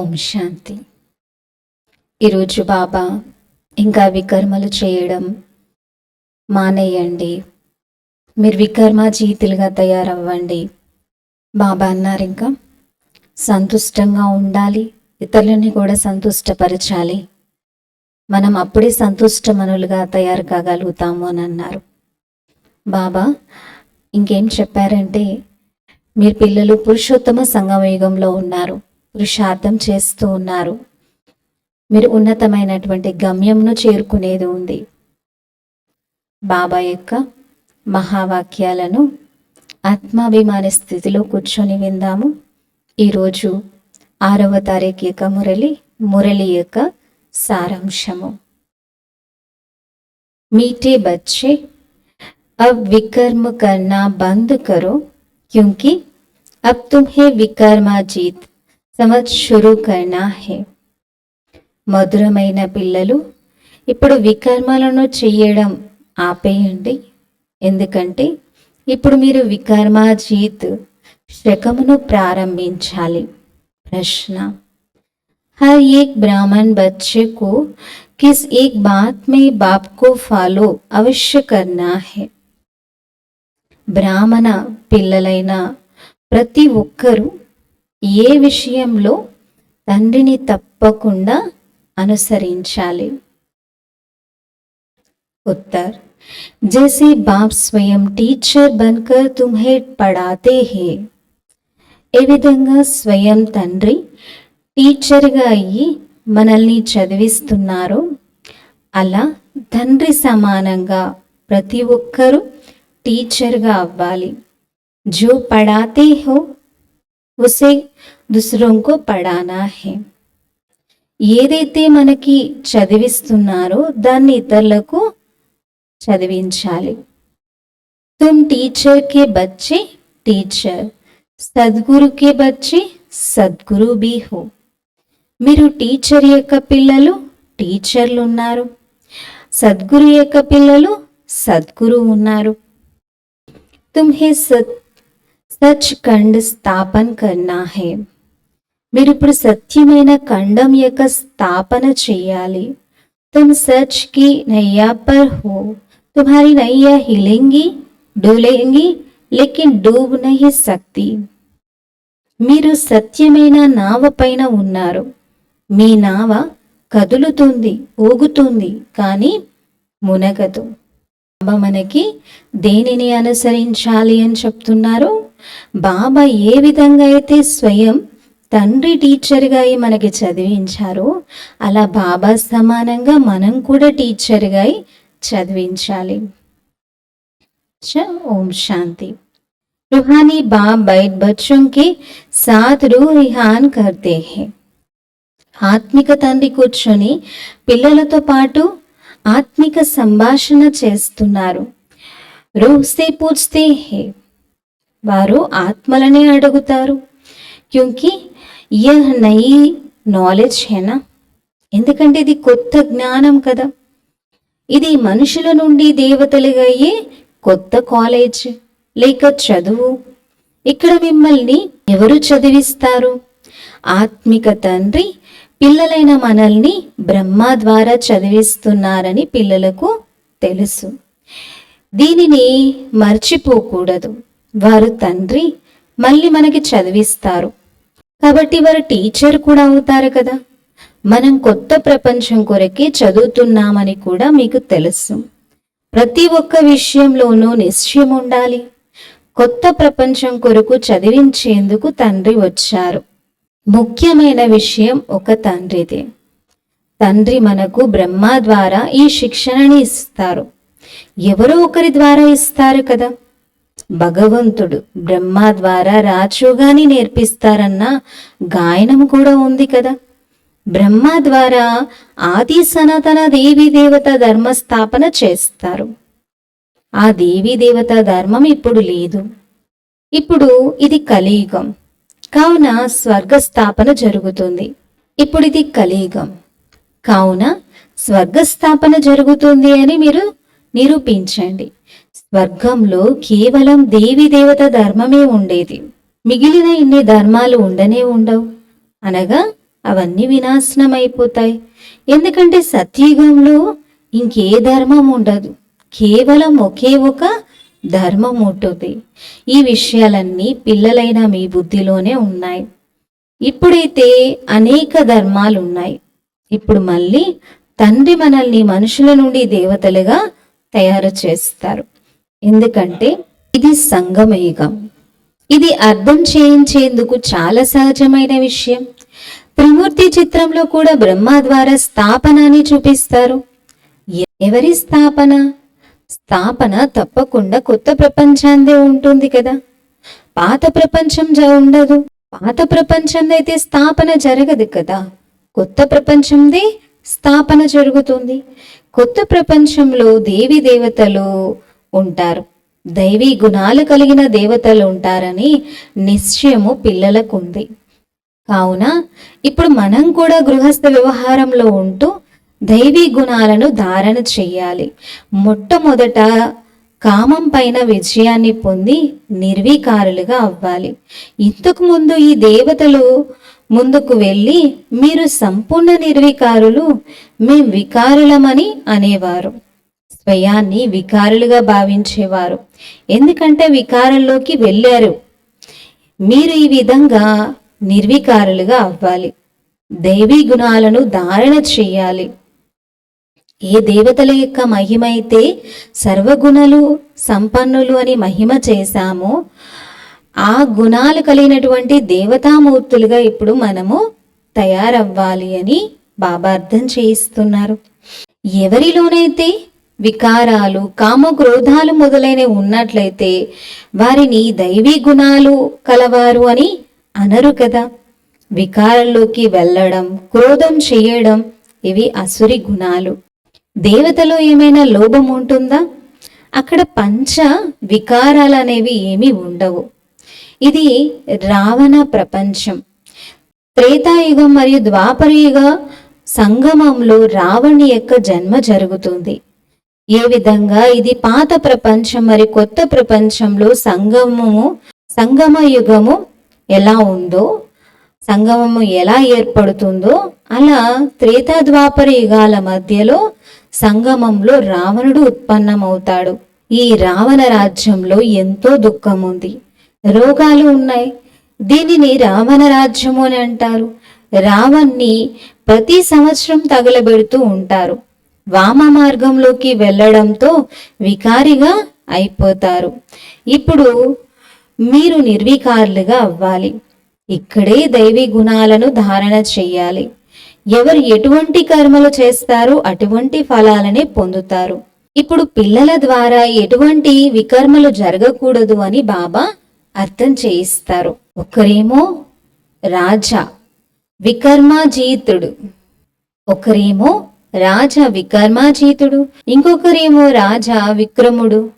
ఓం శాంతి. ఈరోజు బాబా ఇంకా వికర్మలు చేయడం మానేయండి. మీరు వికర్మ జీతులుగా తయారవ్వండి. బాబా అన్నారు ఇంకా సంతుష్టంగా ఉండాలి ఇతరులని కూడా సంతుష్టపరచాలి. మనం అప్పుడే సంతుష్టమనులుగా తయారు కాగలుగుతాము అని అన్నారు. బాబా ఇంకేం చెప్పారంటే మీరు పిల్లలు పురుషోత్తమ సంగమయుగంలో ఉన్నారు. పురుషార్థం చేస్తూ ఉన్నారు మీరు ఉన్నతమైనటువంటి గమ్యంను చేరుకునేది ఉంది బాబా యొక్క మహావాక్యాలను ఆత్మాభిమాన స్థితిలో కూర్చొని విందాము ఈరోజు ఆరవ తారీఖు యొక్క మురళి మురళి యొక్క సారాంశము मीठे बच्चे अब विकर्म करना बंद करो क्योंकि अब तुम्हें వికర్మాజీత్ సమజ్ షురూ కర్నా హే మధురమైన పిల్లలు ఇప్పుడు వికర్మలను చెయ్యడం ఆపేయండి ఎందుకంటే ఇప్పుడు మీరు వికర్మాజీత్ శకమును ప్రారంభించాలి ప్రశ్న हर एक ब्राह्मण बच्चे को किस एक बात में बाप को फॉलो अवश्य करना है బ్రాహ్మణ పిల్లలైన ప్రతి ఒక్కరూ ఏ విషయంలో తండ్రిని తప్పకుండా అనుసరించాలి उत्तर जैसे बाप स्वयं टीचर बनकर तुम्हें पढ़ाते हैं ఏ విధంగా స్వయం తండ్రి టీచర్గా అయ్యి మనల్ని చదివిస్తున్నారో అలా తండ్రి సమానంగా ప్రతి ఒక్కరూ టీచర్గా అవ్వాలి జో పడాతే హో ఉసే దుసరంకు పడానా హే ఏదైతే మనకి చదివిస్తున్నారో దాన్ని ఇతరులకు చదివించాలి తుమ్ టీచర్ కే టీచర్ సద్గురు కే సద్గురు బీ హో మీరు టీచర్ యొక్క పిల్లలు టీచర్లు ఉన్నారు సద్గురు యొక్క పిల్లలు సద్గురు ఉన్నారు తుమ్హే సత్ సచ్ ఖండ్ స్థాపన కన్నా హే మీరు ఇప్పుడు సత్యమైన ఖండం యొక్క స్థాపన చేయాలి. తుమ్ సచ్కి నయ్యా పర్ హో. తుమ్హారీ నయ్యా హిలేంగి డోలేంగి లేకిన్ డూబ్ నహి సక్తి. మీరు సత్యమైన నావ పైన ఉన్నారు. మీ నావ కదులుతుంది ఊగుతుంది కానీ మునగదు. బాబా మనకి దేనిని అనుసరించాలి అని చెప్తున్నారు? బాబా ఏ విధంగా అయితే స్వయం తండ్రి టీచర్గా అయి మనకి చదివించారో అలా బాబా సమానంగా మనం కూడా టీచర్గా అయి చదివించాలి చ ఓం శాంతి रूहानी बाप बैठ बच्चों के साथ रूहान करते हैं ఆత్మిక తండ్రి కూర్చొని పిల్లలతో పాటు ఆత్మిక సంభాషణ చేస్తున్నారు రూహ్సే పూజ్తే హే వారు ఆత్మలనే అడుగుతారు. క్యూంకి యహ్ నయి నాలెడ్జ్ హేనా? ఎందుకంటే ఇది కొత్త జ్ఞానం కదా. ఇది మనుషుల నుండి దేవతలుగా అయ్యే కొత్త కాలేజ్ లేక చదువు. ఇక్కడ మిమ్మల్ని ఎవరు చదివిస్తారు? ఆత్మిక తండ్రి పిల్లలైన మనల్ని బ్రహ్మ ద్వారా చదివిస్తున్నారని పిల్లలకు తెలుసు. దీనిని మర్చిపోకూడదు. వారు తండ్రి మళ్ళీ మనకి చదివిస్తారు. కాబట్టి వారు టీచర్ కూడా అవుతారు కదా. మనం కొత్త ప్రపంచం కొరకే చదువుతున్నామని కూడా మీకు తెలుసు. ప్రతి ఒక్క విషయంలోనూ నిశ్చయం ఉండాలి. కొత్త ప్రపంచం కొరకు చదివించేందుకు తండ్రి వచ్చారు. ముఖ్యమైన విషయం ఒక తండ్రిదే. తండ్రి మనకు బ్రహ్మ ద్వారా ఈ శిక్షణని ఇస్తారు. ఎవరో ఒకరి ద్వారా ఇస్తారు కదా. భగవంతుడు బ్రహ్మ ద్వారా రాజుగాని నేర్పిస్తారన్న గాయనం కూడా ఉంది కదా. బ్రహ్మ ద్వారా ఆది సనాతన దేవీ దేవత ధర్మ స్థాపన చేస్తారు. ఆ దేవీ దేవత ధర్మం ఇప్పుడు లేదు. ఇప్పుడు ఇది కలియుగం. కావున స్వర్గ స్థాపన జరుగుతుంది. ఇప్పుడు ఇది కలియుగం. కావున స్వర్గ స్థాపన జరుగుతుంది అని మీరు నిరూపించండి. స్వర్గంలో కేవలం దేవి దేవత ధర్మమే ఉండేది. మిగిలిన ఇన్ని ధర్మాలు ఉండనే ఉండవు. అనగా అవన్నీ వినాశనం అయిపోతాయి ఎందుకంటే సత్యుగంలో ఇంకే ధర్మం ఉండదు. కేవలం ఒకే ఒక ధర్మం ఉంటుంది. ఈ విషయాలన్నీ పిల్లలైన మీ బుద్ధిలోనే ఉన్నాయి. ఇప్పుడైతే అనేక ధర్మాలు ఉన్నాయి ఇప్పుడు మళ్ళీ తండ్రి మనల్ని మనుషుల నుండి దేవతలుగా తయారు చేస్తారు ఎందుకంటే ఇది సంగమయుగం ఇది అర్థం చేయించేందుకు చాలా సహజమైన విషయం. త్రిమూర్తి చిత్రంలో కూడా బ్రహ్మ ద్వారా స్థాపనని చూపిస్తారు. ఎవరి స్థాపన? స్థాపన తప్పకుండా కొత్త ప్రపంచాందే ఉంటుంది కదా. పాత ప్రపంచం ఉండదు. పాత ప్రపంచంలో అయితే స్థాపన జరగదు కదా. కొత్త ప్రపంచందే స్థాపన జరుగుతుంది. కొత్త ప్రపంచంలో దేవి దేవతలు ఉంటారు. దైవీ గుణాలు కలిగిన దేవతలు ఉంటారని నిశ్చయము పిల్లలకు ఉంది కావున ఇప్పుడు మనం కూడా గృహస్థ వ్యవహారంలో ఉంటూ దైవీ గుణాలను ధారణ చెయ్యాలి మొట్టమొదట కామం పైన విజయాన్ని పొంది నిర్వీకారులుగా అవ్వాలి. ఇంతకు ముందు ఈ దేవతలు ముందుకు వెళ్ళి మీరు సంపూర్ణ నిర్వికారులు మేం వికారులమని అనేవారు. స్వయాన్ని వికారులుగా భావించేవారు. ఎందుకంటే వికారంలోకి వెళ్ళారు. మీరు ఈ విధంగా నిర్వికారులుగా అవ్వాలి. దైవీ గుణాలను ధారణ చేయాలి. ఏ దేవతల యొక్క మహిమ అయితే సర్వగుణలు సంపన్నులు అని మహిమ చేశామో ఆ గుణాలు కలిగినటువంటి దేవతామూర్తులుగా ఇప్పుడు మనము తయారవ్వాలి అని బాబా అర్థం చేయిస్తున్నారు. ఎవరిలోనైతే వికారాలు కామక్రోధాలు మొదలైనవి ఉన్నట్లయితే వారిని దైవీ గుణాలు కలవారు అని అనరు కదా. వికారంలోకి వెళ్ళడం క్రోధం చేయడం ఇవి అసురి గుణాలు. దేవతలో ఏమైనా లోభం ఉంటుందా? అక్కడ పంచ వికారాలు అనేవి ఏమీ ఉండవు. ఇది రావణ ప్రపంచం. త్రేతాయుగం మరియు ద్వాపరయుగ సంగమంలో రావణి యొక్క జన్మ జరుగుతుంది. ఏ విధంగా ఇది పాత ప్రపంచం మరి కొత్త ప్రపంచంలో సంగమము సంగమ యుగము ఎలా ఉందో సంగమము ఎలా ఏర్పడుతుందో అలా త్రేతా ద్వాపర యుగాల మధ్యలో సంగమంలో రావణుడు ఉత్పన్నమవుతాడు. ఈ రావణ రాజ్యంలో ఎంతో దుఃఖం ఉంది రోగాలు ఉన్నాయి. దీనిని రావణ రాజ్యము అని అంటారు. రావణ్ణి ప్రతి సంవత్సరం తగలబెడుతూ ఉంటారు. వామ మార్గంలోకి వెళ్ళడంతో వికారిగా అయిపోతారు. ఇప్పుడు మీరు నిర్వికారులుగా అవ్వాలి. ఇక్కడే దైవీ గుణాలను ధారణ చెయ్యాలి. ఎవరు ఎటువంటి కర్మలు చేస్తారో అటువంటి ఫలాలనే పొందుతారు. ఇప్పుడు పిల్లల ద్వారా ఎటువంటి వికర్మలు జరగకూడదు అని బాబా అర్థం చేయిస్తారు. ఒకరేమో రాజా వికర్మాజీతుడు. ఒకరేమో రాజా వికర్మాజీతుడు. ఇంకొకరేమో రాజా విక్రముడు.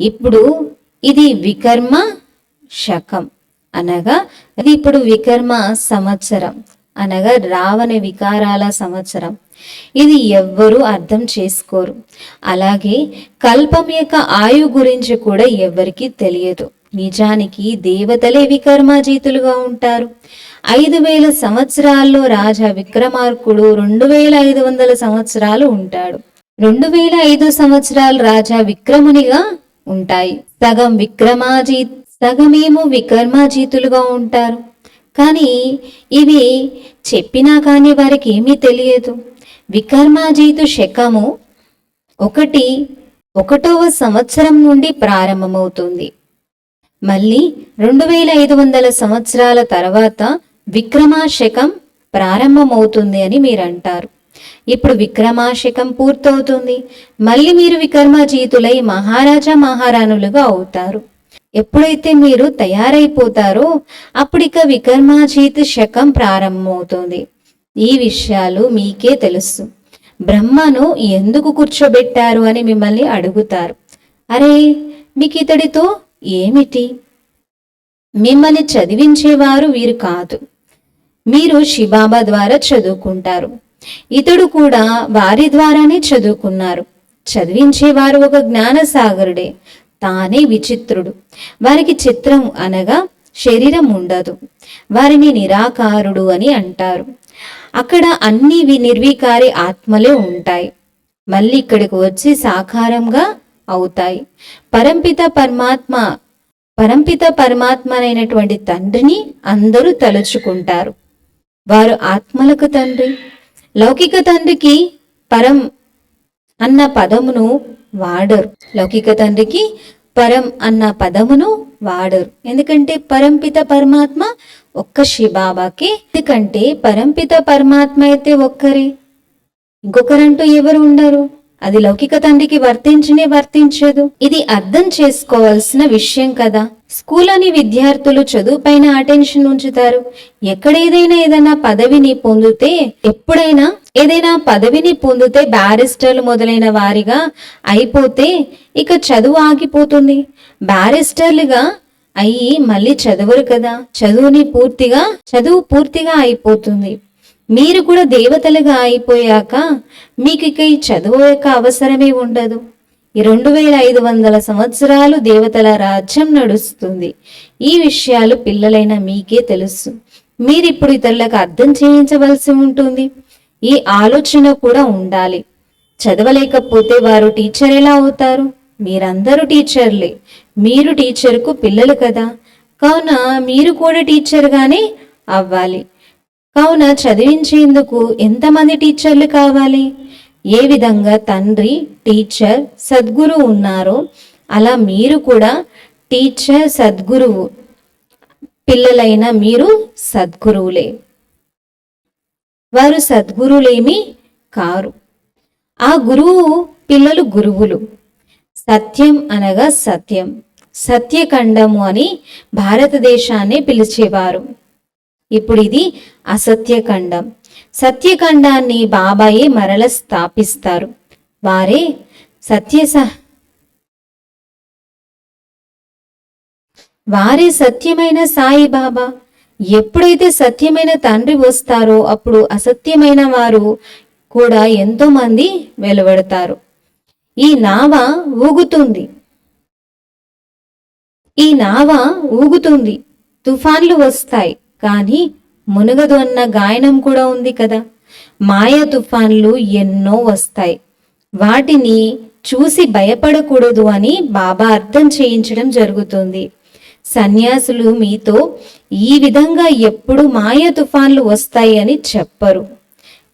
ఇప్పుడు ఇది వికర్మ శకం అనగా ఇది ఇప్పుడు వికర్మ సంవత్సరం అనగా రావణ వికారాల సంవత్సరం. ఇది ఎవ్వరూ అర్థం చేసుకోరు. అలాగే కల్పం యొక్క ఆయు గురించి కూడా ఎవ్వరికీ తెలియదు. నిజానికి దేవతలే వికర్మాజీతులుగా ఉంటారు. ఐదు వేల సంవత్సరాల్లో రాజా విక్రమార్కుడు రెండు వేల ఐదు వందల సంవత్సరాలు ఉంటాడు. రెండు వేల ఐదు సంవత్సరాలు రాజా విక్రమునిగా ఉంటాయి. సగం విక్రమాజీ సగమేమో వికర్మాజీతులుగా ఉంటారు. కానీ ఇవి చెప్పినా కానీ వారికి ఏమీ తెలియదు. వికర్మాజీతు శకము ఒకటి ఒకటవ సంవత్సరం నుండి ప్రారంభమవుతుంది. మళ్ళీ రెండు వేల ఐదు వందల సంవత్సరాల తర్వాత విక్రమాశకం ప్రారంభమవుతుంది అని మీరు అంటారు ఇప్పుడు విక్రమాశకం పూర్తవుతుంది. మళ్ళీ మీరు వికర్మజీతులై మహారాజా మహారాణులుగా అవుతారు. ఎప్పుడైతే మీరు తయారైపోతారో అప్పుడిక వికర్మాజీత్ శకం ప్రారంభమవుతుంది. ఈ విషయాలు మీకే తెలుసు. బ్రహ్మను ఎందుకు కూర్చోబెట్టారు అని మిమ్మల్ని అడుగుతారు. అరే మీకు ఇతడితో ఏమిటి? మిమ్మల్ని చదివించేవారు వీరు కాదు. మీరు శిబాబా ద్వారా చదువుకుంటారు. ఇతడు కూడా వారి ద్వారానే చదువుకున్నారు. చదివించేవారు ఒక జ్ఞానసాగరుడే. తానే విచిత్రుడు. వారికి చిత్రం అనగా శరీరం ఉండదు. వారిని నిరాకారుడు అని అంటారు. అక్కడ అన్ని వి- నిర్వికారి ఆత్మలే ఉంటాయి. మళ్ళీ ఇక్కడికి వచ్చి సాకారంగా అవుతాయి. పరంపిత పరమాత్మ పరంపిత పరమాత్మ అయినటువంటి తండ్రిని అందరూ తలుచుకుంటారు. వారు ఆత్మలకు తండ్రి. లౌకిక తండ్రికి పరం అన్న పదమును వాడరు. లౌకిక తండ్రికి పరం అన్న పదమును వాడరు. ఎందుకంటే పరంపిత పరమాత్మ ఒక్క శిబాబాకే ఎందుకంటే పరంపిత పరమాత్మ అయితే ఒక్కరే. ఇంకొకరంటూ ఎవరు ఉండరు. అది లౌకిక తండ్రికి వర్తించనే వర్తించదు. ఇది అర్థం చేసుకోవాల్సిన విషయం కదా. స్కూల్ అని విద్యార్థులు చదువు పైన అటెన్షన్ ఉంచుతారు. ఎక్కడ ఏదైనా ఏదైనా పదవిని పొందితే ఎప్పుడైనా ఏదైనా పదవిని పొందితే బ్యారిస్టర్లు మొదలైన వారిగా అయిపోతే ఇక చదువు ఆగిపోతుంది. బ్యారిస్టర్లుగా అయ్యి మళ్ళీ చదవరు కదా. చదువుని పూర్తిగా చదువు పూర్తిగా అయిపోతుంది. మీరు కూడా దేవతలుగా అయిపోయాక మీకు ఇక ఈ చదువు యొక్క అవసరమే ఉండదు. ఈ రెండు వేల ఐదు వందల సంవత్సరాలు దేవతల రాజ్యం నడుస్తుంది. ఈ విషయాలు పిల్లలైన మీకే తెలుసు. మీరు ఇప్పుడు ఇతరులకు అర్థం చేయించవలసి ఉంటుంది. ఈ ఆలోచన కూడా ఉండాలి. చదవలేకపోతే వారు టీచర్ ఎలా అవుతారు? మీరందరూ టీచర్లే. మీరు టీచర్కు పిల్లలు కదా. కావున మీరు కూడా టీచర్గానే అవ్వాలి. కావున చదివించేందుకు ఎంతమంది టీచర్లు కావాలి? ఏ విధంగా తండ్రి టీచర్ సద్గురు ఉన్నారో అలా మీరు కూడా టీచర్ సద్గురువు పిల్లలైన మీరు సద్గురువులే. వారు సద్గురులేమి కారు. ఆ గురువు పిల్లలు గురువులు. సత్యం అనగా సత్యం. సత్యఖండము అని భారతదేశాన్ని పిలిచేవారు. ఇప్పుడు ఇది అసత్యఖండం. సత్యఖండాన్ని బాబాయే మరల స్థాపిస్తారు. వారే సత్య వారే సత్యమైన సాయిబాబా ఎప్పుడైతే సత్యమైన తండ్రి వస్తారో అప్పుడు అసత్యమైన వారు కూడా ఎంతో మంది వెలువడతారు. ఈ నావ ఊగుతుంది. ఈ నావ ఊగుతుంది. తుఫాన్లు వస్తాయి. కానీ మునగదు అన్న గాయనం కూడా ఉంది కదా. మాయా తుఫాన్లు ఎన్నో వస్తాయి. వాటిని చూసి భయపడకూడదు అని బాబా అర్థం చేయించడం జరుగుతుంది. సన్యాసులు మీతో ఈ విధంగా ఎప్పుడు మాయ తుఫాన్లు వస్తాయి అని చెప్పరు.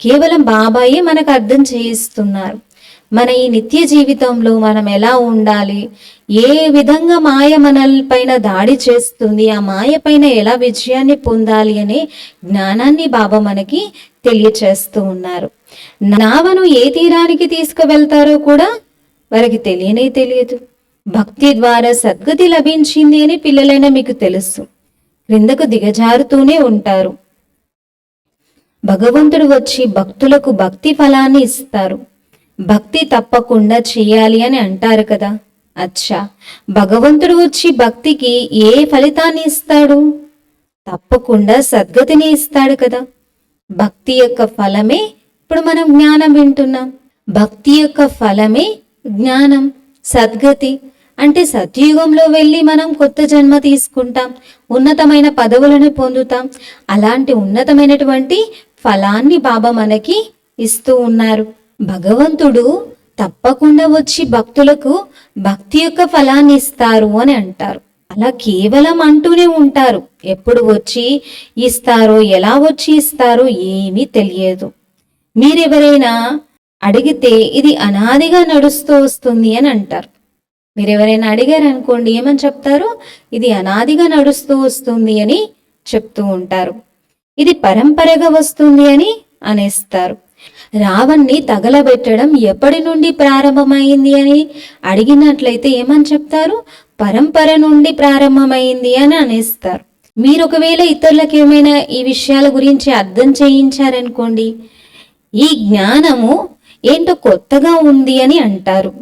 కేవలం బాబాయే మనకు అర్థం చేయిస్తున్నారు. మన ఈ నిత్య జీవితంలో మనం ఎలా ఉండాలి? ఏ విధంగా మాయ మనల్పైన దాడి చేస్తుంది? ఆ మాయ పైన ఎలా విజయాన్ని పొందాలి అనే జ్ఞానాన్ని బాబా మనకి తెలియచేస్తూ ఉన్నారు. నావను ఏ తీరానికి తీసుకువెళ్తారో కూడా వారికి తెలియనే తెలియదు. భక్తి ద్వారా సద్గతి లభించింది అని పిల్లలైన మీకు తెలుసు. క్రిందకు దిగజారుతూనే ఉంటారు. భగవంతుడు వచ్చి భక్తులకు భక్తి ఫలాన్ని ఇస్తారు. భక్తి తప్పకుండా చేయాలి అని అంటారు కదా. అచ్చా. భగవంతుడు వచ్చి భక్తికి ఏ ఫలితాన్ని ఇస్తాడు? తప్పకుండా సద్గతిని ఇస్తాడు కదా. భక్తి యొక్క ఫలమే ఇప్పుడు మనం జ్ఞానం వింటున్నాం. భక్తి యొక్క ఫలమే జ్ఞానం సద్గతి. అంటే సత్యయుగంలో వెళ్ళి మనం కొత్త జన్మ తీసుకుంటాం ఉన్నతమైన పదవులను పొందుతాం. అలాంటి ఉన్నతమైనటువంటి ఫలాన్ని బాబా మనకి ఇస్తూ ఉన్నారు. భగవంతుడు తప్పకుండా వచ్చి భక్తులకు భక్తి యొక్క ఫలాన్ని ఇస్తారు అని అంటారు. అలా కేవలం అంటూనే ఉంటారు. ఎప్పుడు వచ్చి ఇస్తారో ఎలా వచ్చి ఇస్తారో ఏమీ తెలియదు. మీరెవరైనా అడిగితే ఇది అనాదిగా నడుస్తూ వస్తుంది అని అంటారు. మీరు ఎవరైనా అడిగారు అనుకోండి ఏమని చెప్తారు? ఇది అనాదిగా నడుస్తూ వస్తుంది అని చెప్తూ ఉంటారు. ఇది పరంపరగా వస్తుంది అని అనేస్తారు. రావణ్ణి తగలబెట్టడం ఎప్పటి నుండి ప్రారంభమైంది అని అడిగినట్లయితే ఏమని చెప్తారు? పరంపర నుండి ప్రారంభమైంది అని అనేస్తారు. మీరు ఒకవేళ ఇతరులకు ఏమైనా ఈ విషయాల గురించి అర్థం చేయించారనుకోండి ఈ జ్ఞానము ఏంటో కొత్తగా ఉంది అని అంటారు.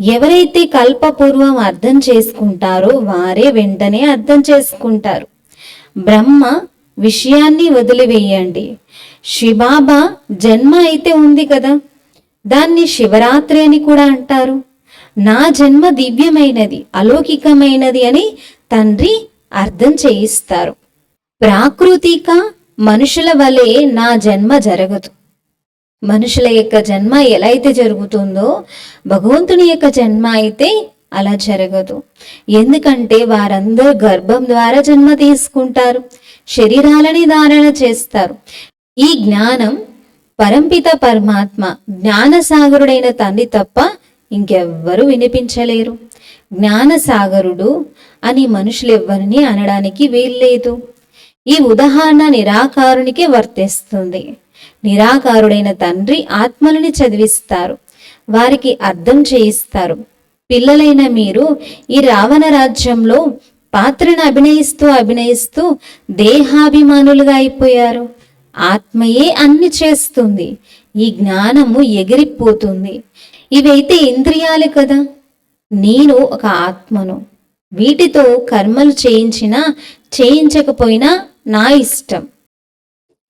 ఎవరైతే కల్పపూర్వం అర్థం చేసుకుంటారో వారే వెంటనే అర్థం చేసుకుంటారు. బ్రహ్మ విషయాన్ని వదిలివేయండి. శిబాబా జన్మ అయితే ఉంది కదా. దాన్ని శివరాత్రి అని కూడా అంటారు. నా జన్మ దివ్యమైనది అలౌకికమైనది అని తండ్రి అర్థం చేయిస్తారు. ప్రాకృతిక మనుషుల వలె నా జన్మ జరగదు. మనుషుల యొక్క జన్మ ఎలా అయితే జరుగుతుందో భగవంతుని యొక్క జన్మ అయితే అలా జరగదు. ఎందుకంటే వారందరూ గర్భం ద్వారా జన్మ తీసుకుంటారు. శరీరాలని ధారణ చేస్తారు. ఈ జ్ఞానం పరంపిత పరమాత్మ జ్ఞానసాగరుడైన తండ్రి తప్ప ఇంకెవ్వరూ వినిపించలేరు. జ్ఞానసాగరుడు అని మనుషులెవ్వరిని అనడానికి వీల్లేదు. ఈ ఉదాహరణ నిరాకారునికి వర్తిస్తుంది. నిరాకారుడైన తండ్రి ఆత్మలని చదివిస్తారు. వారికి అర్థం చేయిస్తారు. పిల్లలైన మీరు ఈ రావణ రాజ్యంలో పాత్రను అభినయిస్తూ అభినయిస్తూ దేహాభిమానులుగా అయిపోయారు. ఆత్మయే అన్ని చేస్తుంది. ఈ జ్ఞానము ఎగిరిపోతుంది. ఇవైతే ఇంద్రియాలు కదా. నేను ఒక ఆత్మను. వీటితో కర్మలు చేయించినా చేయించకపోయినా నా ఇష్టం.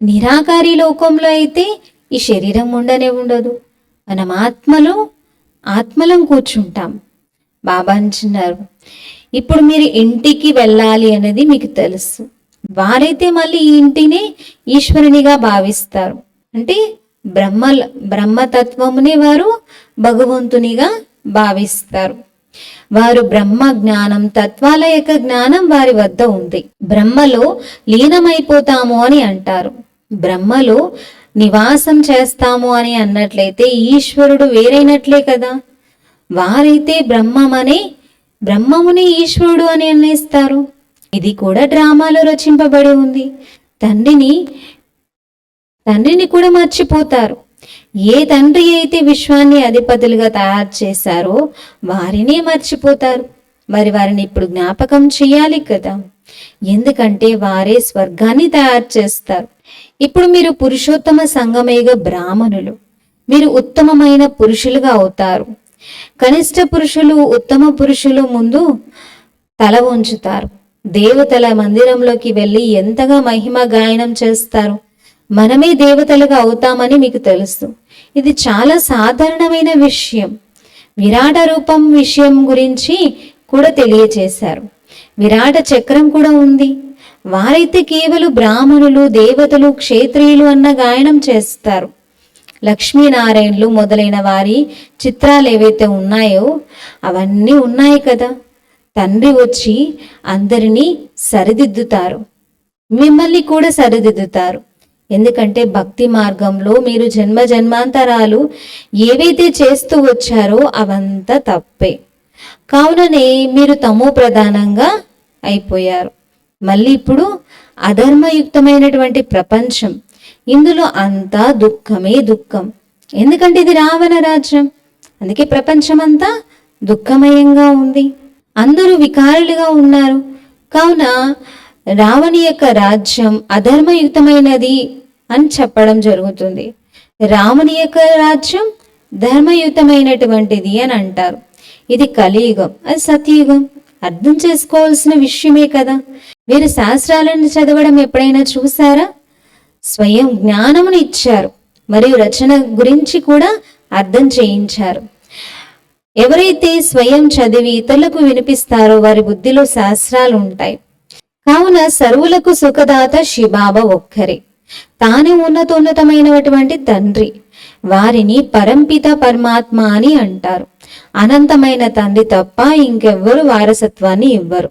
నిరాకారి లోకంలో అయితే ఈ శరీరం ఉండనే ఉండదు. మనం ఆత్మలో ఆత్మలం కూర్చుంటాం. బాబా అంటున్నారు. ఇప్పుడు మీరు ఇంటికి వెళ్ళాలి అనేది మీకు తెలుసు. వారైతే మళ్ళీ ఈ ఇంటిని ఈశ్వరునిగా భావిస్తారు. అంటే బ్రహ్మ బ్రహ్మతత్వముని వారు భగవంతునిగా భావిస్తారు. వారు బ్రహ్మ జ్ఞానం తత్వాల యొక్క జ్ఞానం వారి వద్ద ఉంది. బ్రహ్మలో లీనమైపోతాము అని అంటారు. బ్రహ్మలో నివాసం చేస్తాము అని అన్నట్లయితే ఈశ్వరుడు వేరైనట్లే కదా. వారైతే బ్రహ్మమనే బ్రహ్మముని ఈశ్వరుడు అని అనేస్తారు ఇది కూడా డ్రామాలో రచింపబడి ఉంది. తండ్రిని తండ్రిని కూడా మర్చిపోతారు. ఏ తండ్రి అయితే విశ్వాన్ని అధిపతులుగా తయారు చేశారో వారినే మర్చిపోతారు. మరి వారిని ఇప్పుడు జ్ఞాపకం చేయాలి కదా. ఎందుకంటే వారే స్వర్గాన్ని తయారు చేస్తారు. ఇప్పుడు మీరు పురుషోత్తమ సంగమేగ బ్రాహ్మణులు. మీరు ఉత్తమమైన పురుషులుగా అవుతారు. కనిష్ట పురుషులు ఉత్తమ పురుషులు ముందు తల ఉంచుతారు దేవతల మందిరంలోకి వెళ్ళి ఎంతగా మహిమ గాయనం చేస్తారు? మనమే దేవతలుగా అవుతామని మీకు తెలుసు. ఇది చాలా సాధారణమైన విషయం. విరాట రూపం విషయం గురించి కూడా తెలియచేశారు విరాట చక్రం కూడా ఉంది. వారైతే కేవలం బ్రాహ్మణులు దేవతలు క్షేత్రియులు అన్న గాయనం చేస్తారు. లక్ష్మీనారాయణులు మొదలైన వారి చిత్రాలు ఏవైతే ఉన్నాయో అవన్నీ ఉన్నాయి కదా. తండ్రి వచ్చి అందరినీ సరిదిద్దుతారు. మిమ్మల్ని కూడా సరిదిద్దుతారు. ఎందుకంటే భక్తి మార్గంలో మీరు జన్మ జన్మాంతరాలు ఏవైతే చేస్తూ వచ్చారో అవంతా తప్పే. కావుననే మీరు తమో ప్రధానంగా అయిపోయారు. మళ్ళీ ఇప్పుడు అధర్మయుక్తమైనటువంటి ప్రపంచం. ఇందులో అంతా దుఃఖమే దుఃఖం. ఎందుకంటే ఇది రావణ రాజ్యం. అందుకే ప్రపంచమంతా దుఃఖమయంగా ఉంది. అందరూ వికారులుగా ఉన్నారు. కావున రావణి యొక్క రాజ్యం అధర్మయుతమైనది అని చెప్పడం జరుగుతుంది. రాముని యొక్క రాజ్యం ధర్మయుతమైనటువంటిది అని అంటారు. ఇది కలియుగం అది సత్యయుగం అర్థం చేసుకోవాల్సిన విషయమే కదా. మీరు శాస్త్రాలను చదవడం ఎప్పుడైనా చూసారా? స్వయం జ్ఞానమును ఇచ్చారు. మరియు రచన గురించి కూడా అర్థం చేయించారు. ఎవరైతే స్వయం చదివి ఇతరులకు వినిపిస్తారో వారి బుద్ధిలో శాస్త్రాలు ఉంటాయి కావున సర్వులకు సుఖదాత శిబాబ ఒక్కరే. తానే ఉన్నతోన్నతమైనటువంటి తండ్రి. వారిని పరంపిత పరమాత్మ అని అంటారు. అనంతమైన తండ్రి తప్ప ఇంకెవ్వరు వారసత్వాన్ని ఇవ్వరు.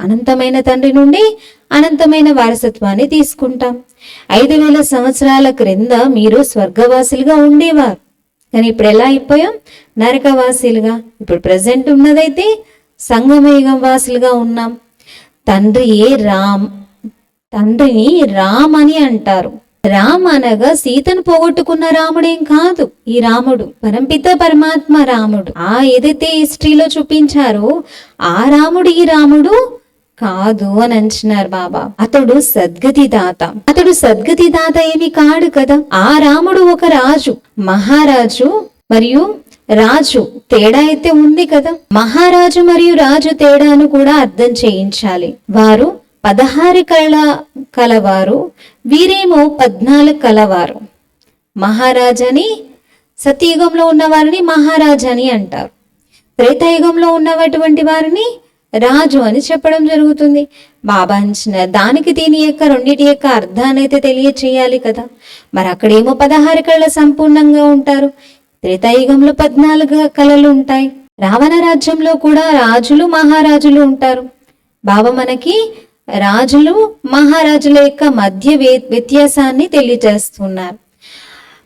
అనంతమైన తండ్రి నుండి అనంతమైన వారసత్వాన్ని తీసుకుంటాం. ఐదు వేల సంవత్సరాల క్రింద మీరు స్వర్గవాసులుగా ఉండేవారు. కానీ ఇప్పుడు ఎలా అయిపోయాం? నరకవాసీలుగా. ఇప్పుడు ప్రజెంట్ ఉన్నదైతే సంగమయుగం వాసులుగా ఉన్నాం. తండ్రి రామ్ తండ్రిని రామ్ అని అంటారు. రామ్ అనగా సీతను పోగొట్టుకున్న రాముడేం కాదు ఈ రాముడు పరంపిత పరమాత్మ రాముడు. ఆ ఏదైతే హిస్టరీలో చూపించారో ఆ రాముడు ఈ రాముడు కాదు అని అంటున్నారు బాబా. అతడు సద్గతి దాత. అతడు సద్గతి దాత ఏమి కాడు కదా. ఆ రాముడు ఒక రాజు మహారాజు మరియు రాజు తేడా అయితే ఉంది కదా? మహారాజు మరియు రాజు తేడాను కూడా అర్థం చేయించాలి. వారు పదహారు కళ కలవారు వీరేమో పద్నాలుగు కలవారు. మహారాజని సతయుగంలో ఉన్న వారిని మహారాజని అంటారు. త్రేతాయుగంలో ఉన్నటువంటి వారిని రాజు అని చెప్పడం జరుగుతుంది. బాబా అంచిన దానికి దీని యొక్క రెండిటి యొక్క అర్థాన్ని అయితే తెలియచేయాలి కదా. మరి అక్కడేమో పదహారు కళ సంపూర్ణంగా ఉంటారు. త్రేతాయుగంలో పద్నాలుగు కళలు ఉంటాయి. రావణ రాజ్యంలో కూడా రాజులు మహారాజులు ఉంటారు. బాబా మనకి రాజులు మహారాజుల యొక్క మధ్య వ్యత్యాసాన్ని తెలియజేస్తున్నారు.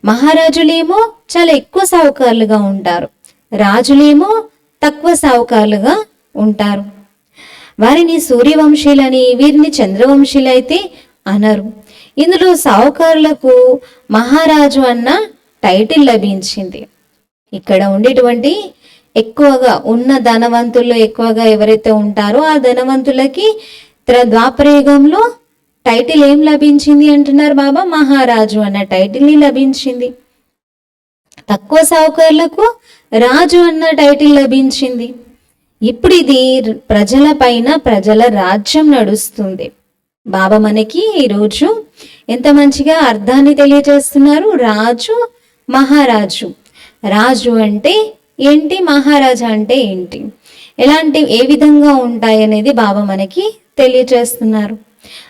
మహారాజులేమో చాలా ఎక్కువ సావుకారులుగా ఉంటారు. రాజులేమో తక్కువ సావుకారులుగా ఉంటారు. వారిని సూర్యవంశీలని వీరిని చంద్రవంశీలైతే అనరు. ఇందులో సావుకారులకు మహారాజు అన్న టైటిల్ లభించింది. ఇక్కడ ఉండేటువంటి ఎక్కువగా ఉన్న ధనవంతుల్లో ఎక్కువగా ఎవరైతే ఉంటారో ఆ ధనవంతులకి ద్వాపరయుగంలో టైటిల్ ఏం లభించింది అంటున్నారు బాబా? మహారాజు అన్న టైటిల్ లభించింది. తక్కువ సావుకారులకు రాజు అన్న టైటిల్ లభించింది. ఇప్పుడు ఇది ప్రజల పైన ప్రజల రాజ్యం నడుస్తుంది. బాబా మనకి ఈరోజు ఎంత మంచిగా అర్థాన్ని తెలియజేస్తున్నారు? రాజు మహారాజు. రాజు అంటే ఏంటి? మహారాజా అంటే ఏంటి? ఎలాంటి ఏ విధంగా ఉంటాయి అనేది బాబా మనకి తెలియజేస్తున్నారు.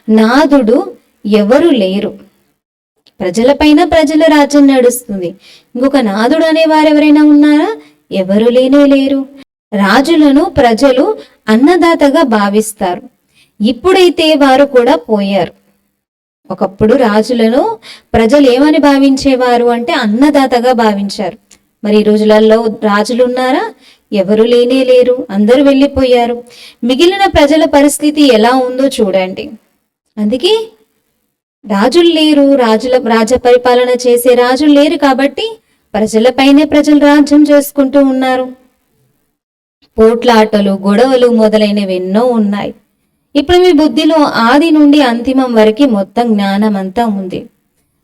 నాదుడు ఎవరు లేరు. ప్రజలపైన ప్రజల రాజ్యం నడుస్తుంది. ఇంకొక నాదుడు అనే వారు ఎవరైనా ఉన్నారా? ఎవరు లేనే లేరు. రాజులను ప్రజలు అన్నదాతగా భావిస్తారు. ఇప్పుడైతే వారు కూడా పోయారు. ఒకప్పుడు రాజులను ప్రజలు ఏమని భావించేవారు అంటే అన్నదాతగా భావించారు. మరి ఈ రోజులలో రాజులు ఉన్నారా ఎవరు లేనే లేరు అందరూ వెళ్ళిపోయారు. మిగిలిన ప్రజల పరిస్థితి ఎలా ఉందో చూడండి. అందుకే రాజులు లేరు రాజుల రాజ పరిపాలన చేసే రాజులు లేరు కాబట్టి ప్రజలపైనే ప్రజలు రాజ్యం చేసుకుంటూ ఉన్నారు. పోట్లాటలు గొడవలు మొదలైనవి ఎన్నో ఉన్నాయి. ఇప్పుడు మీ బుద్ధిలో ఆది నుండి అంతిమం వరకు మొత్తం జ్ఞానం అంతా ఉంది.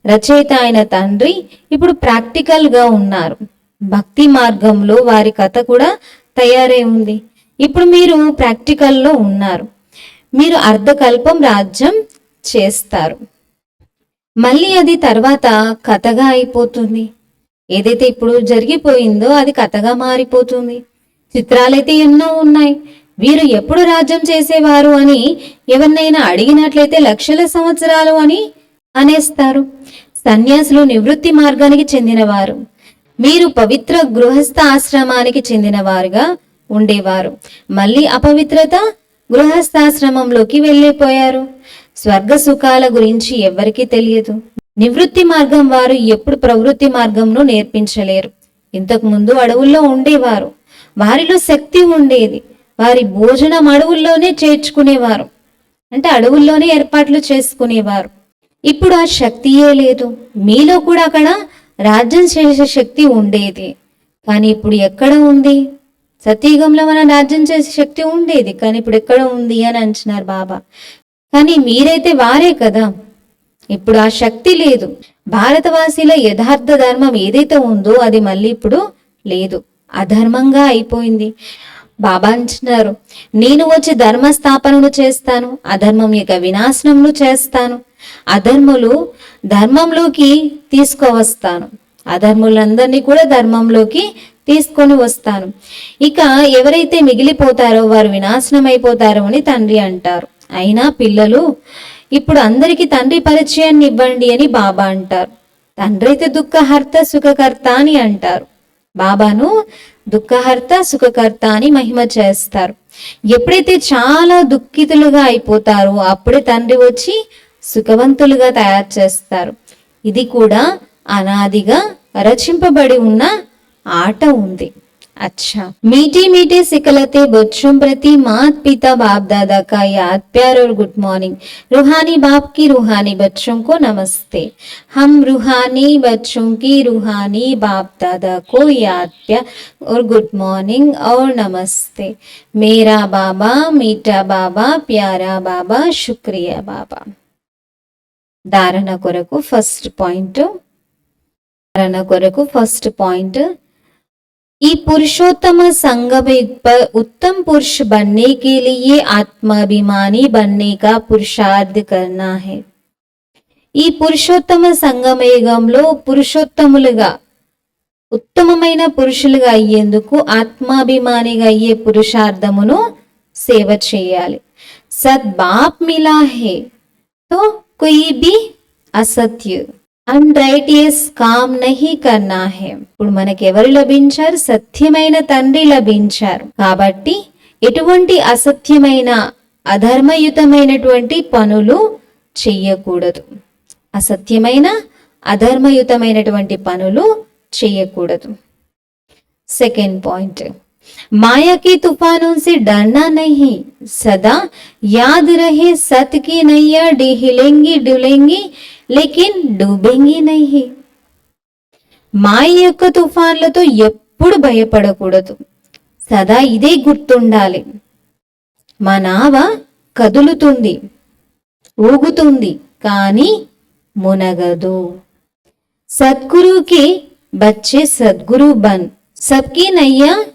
రచయిత అయిన తండ్రి ఇప్పుడు ప్రాక్టికల్గా ఉన్నారు. భక్తి మార్గంలో వారి కథ కూడా తయారై ఉంది. ఇప్పుడు మీరు ప్రాక్టికల్లో ఉన్నారు. మీరు అర్ధకల్పం రాజ్యం చేస్తారు. మళ్ళీ అది తర్వాత కథగా అయిపోతుంది. ఏదైతే ఇప్పుడు జరిగిపోయిందో అది కథగా మారిపోతుంది. చిత్రాలైతే ఎన్నో ఉన్నాయి. వీరు ఎప్పుడు రాజ్యం చేసేవారు అని ఎవరినైనా అడిగినట్లయితే లక్షల సంవత్సరాలు అని అనేస్తారు. సన్యాసులు నివృత్తి మార్గానికి చెందినవారు. మీరు పవిత్ర గృహస్థ ఆశ్రమానికి చెందినవారుగా ఉండేవారు. మళ్ళీ అపవిత్రత గృహస్థాశ్రమంలోకి వెళ్ళిపోయారు. స్వర్గ సుఖాల గురించి ఎవ్వరికీ తెలియదు. నివృత్తి మార్గం వారు ఎప్పుడు ప్రవృత్తి మార్గంను నేర్పించలేరు. ఇంతకు ముందు అడవుల్లో ఉండేవారు. వారిలో శక్తి ఉండేది. వారి భోజనం అడవుల్లోనే చేర్చుకునేవారు. అంటే అడవుల్లోనే ఏర్పాట్లు చేసుకునేవారు. ఇప్పుడు ఆ శక్తియే లేదు. మీలో కూడా అక్కడ రాజ్యం చేసే శక్తి ఉండేది. కానీ ఇప్పుడు ఎక్కడ ఉంది? సతీయుగంలో మన రాజ్యం చేసే శక్తి ఉండేది. కానీ ఇప్పుడు ఎక్కడ ఉంది అని అంటున్నారు బాబా. కానీ మీరైతే వారే కదా. ఇప్పుడు ఆ శక్తి లేదు. భారతవాసీల యథార్థ ధర్మం ఏదైతే ఉందో అది మళ్ళీ ఇప్పుడు లేదు. అధర్మంగా అయిపోయింది. బాబా అంటున్నారు నేను వచ్చి ధర్మ స్థాపనను చేస్తాను అధర్మం యొక్క వినాశనంను చేస్తాను. అధర్ములు ధర్మంలోకి తీసుకువస్తాను. అధర్ములందరినీ కూడా ధర్మంలోకి తీసుకొని వస్తాను. ఇక ఎవరైతే మిగిలిపోతారో వారు వినాశనం అయిపోతారో అని తండ్రి అంటారు. అయినా పిల్లలు ఇప్పుడు అందరికీ తండ్రి పరిచయాన్ని ఇవ్వండి అని బాబా అంటారు. తండ్రి అయితే దుఃఖహర్త సుఖకర్త అని అంటారు. బాబాను దుఃఖహర్త సుఖకర్త అని మహిమ చేస్తారు. ఎప్పుడైతే చాలా దుఃఖితులుగా అయిపోతారో అప్పుడే తండ్రి వచ్చి సుఖవంతులుగా తయారు చేస్తారు. ఇది కూడా అనాదిగా రచింపబడి ఉన్న ఆట ఉంది. अच्छा मीठी मीठी सिकलते बच्चों प्रति मात पिता बाप दादा का याद प्यार और गुड मॉर्निंग रूहानी बाप की रूहानी बच्चों को नमस्ते हम रूहानी बच्चों की रूहानी बाप दादा को याद प्यार और गुड मॉर्निंग और नमस्ते मेरा बाबा मीठा बाबा प्यारा बाबा शुक्रिया बाबा ధారణ కొరకు ఫస్ట్ పాయింట్ ధారణ కొరకు ఫస్ట్ పాయింట్ ई पुरुषोत्तम संगम पर उत्तम पुरुष बनने के लिए आत्माभिमानी बनने का पुरुषार्थ करना है ఈ పురుషోత్తమ సంగమయుగంలో పురుషోత్తములుగా ఉత్తమమైన పురుషులుగా అయ్యేందుకు ఆత్మాభిమానిగా అయ్యే పురుషార్థమును సేవ చేయాలి సద్బాప్ మిలా హే తో కొయి బి అసత్య అన్రైటియస్ కామ్ నహి కన్నా హే ఇప్పుడు మనకి ఎవరు లభించారు సత్యమైన తండ్రి లభించారు కాబట్టి ఎటువంటి అసత్యమైన అధర్మయుతమైనటువంటి పనులు చెయ్యకూడదు అసత్యమైన అధర్మయుతమైనటువంటి పనులు చేయకూడదు सेकेंड पॉइंट माया की तूफानों से डरना नहीं सदा याद रहे सत्य की नैया हिलेंगी डुलेंगी లేకిన్ డూబెంగి నహి. మాయ యొక్క తుఫాన్లతో ఎప్పుడు భయపడకూడదు. సదా ఇదే గుర్తుండాలి. మా నావ కదులుతుంది ఊగుతుంది కానీ మునగదు. సద్గురుకి బచ్చే సద్గురు బన్. సబ్కి నయ్యా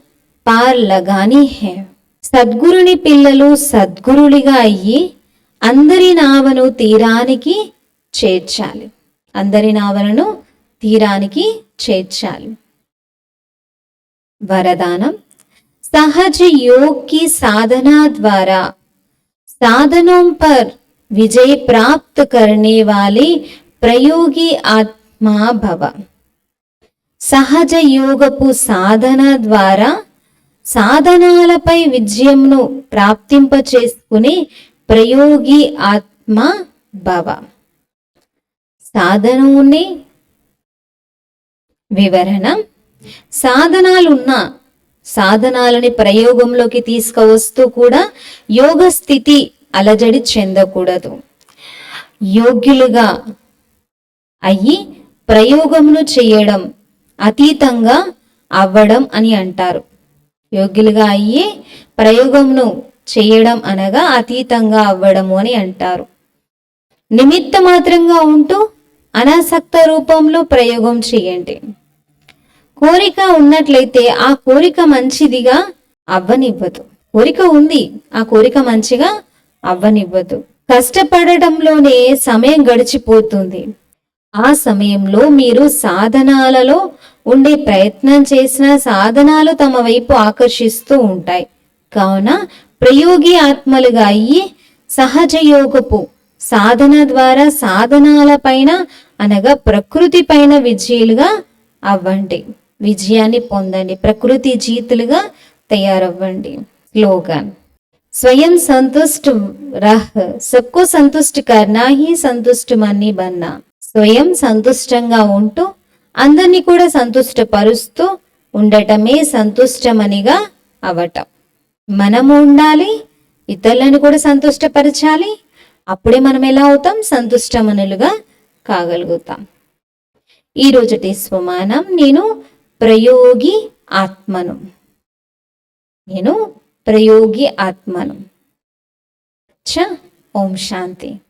పార్ లగాని హే. సద్గురుని పిల్లలు సద్గురుడిగా అయ్యి అందరి నావను తీరానికి చేర్చాలి అందరి నావలను తీరానికి చేర్చాలి వరదానం सहज योग की साधना द्वारा साधनों पर विजय प्राप्त करने वाले प्रयोगी आत्मा भव సహజ యోగపు సాధన ద్వారా సాధనాలపై విజయంను ప్రాప్తింప చేసుకునే ప్రయోగి ఆత్మ భవ సాధనముని వివరణ. సాధనాలున్న సాధనాలని ప్రయోగంలోకి తీసుకువస్తూ కూడా యోగ స్థితి అలజడి చెందకూడదు. యోగ్యులుగా అయ్యి ప్రయోగమును చేయడం అతీతంగా అవ్వడం అని అంటారు. యోగ్యులుగా అయ్యి ప్రయోగంను చేయడం అనగా అతీతంగా అవ్వడము అని అంటారు. నిమిత్త మాత్రంగా ఉంటూ అనాసక్త రూపంలో ప్రయోగం చేయండి. కోరిక ఉన్నట్లయితే ఆ కోరిక మంచిదిగా అవ్వనివ్వదు. కోరిక ఉంది ఆ కోరిక మంచిగా అవ్వనివ్వదు. కష్టపడటంలోనే సమయం గడిచిపోతుంది. ఆ సమయంలో మీరు సాధనాలలో ఉండే ప్రయత్నం చేసిన సాధనాలు తమ వైపు ఆకర్షిస్తూ ఉంటాయి. కావున ప్రయోగి ఆత్మలుగా అయ్యి సహజయోగపు సాధన ద్వారా సాధనాల పైన అనగా ప్రకృతి పైన విజయులుగా అవ్వండి. విజయాన్ని పొందండి. ప్రకృతి జీతులుగా తయారవ్వండి. స్లోగన్ స్వయం సంతుష్ట్ రహ్. సబ్కో సంతుష్ట్ కర్నా హీ సంతుష్ట్ మన్ని బన్నా. స్వయం సంతుష్టంగా ఉంటూ అందరినీ కూడా సంతుష్టపరుస్తూ ఉండటమే సంతుష్టమనిగా అవటం. మనము ఉండాలి ఇతరులను కూడా సంతుష్టపరచాలి అప్పుడే మనం ఎలా అవుతాం? సంతుష్టమనులుగా కాగలుగుతాం. ఈ రోజుటి స్వమానం నేను ప్రయోగి ఆత్మను. నేను ప్రయోగి ఆత్మను. చ ఓం శాంతి.